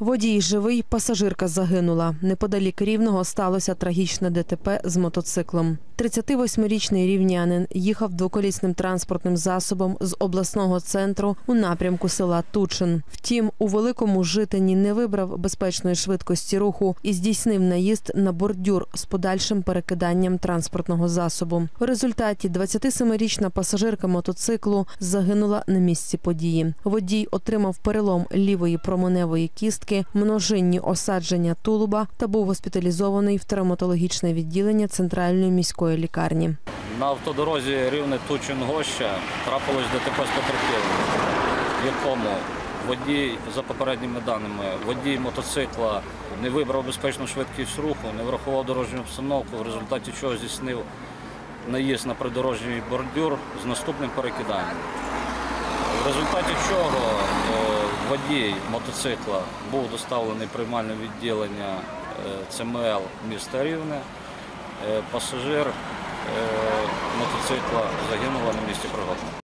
Водій живий, пасажирка загинула. Неподалік рівного сталося трагічне ДТП з мотоциклом. 38-річний рівнянин їхав двоколісним транспортним засобом з обласного центру у напрямку села Тучин. Втім, у великому житині не вибрав безпечної швидкості руху і здійснив наїзд на бордюр з подальшим перекиданням транспортного засобу. У результаті 27-річна пасажирка мотоциклу загинула на місці події. Водій отримав перелом лівої променевої кістки, множинні осадження тулуба та був госпіталізований в травматологічне відділення центральної міської лікарні. На автодорозі рівне Тучин Гоща трапилось ДТП з потерпілим, в якому водій, за попередніми даними, водій мотоцикла не вибрав безпечну швидкість руху, не врахував дорожню обстановку, в результаті чого здійснив наїзд на придорожній бордюр з наступним перекиданням. В результаті чого е, водій мотоцикла був доставлений приймальне відділення е, ЦМЛ міста Рівне. Е, Пасажир е, мотоцикла загинула на місці пригоди.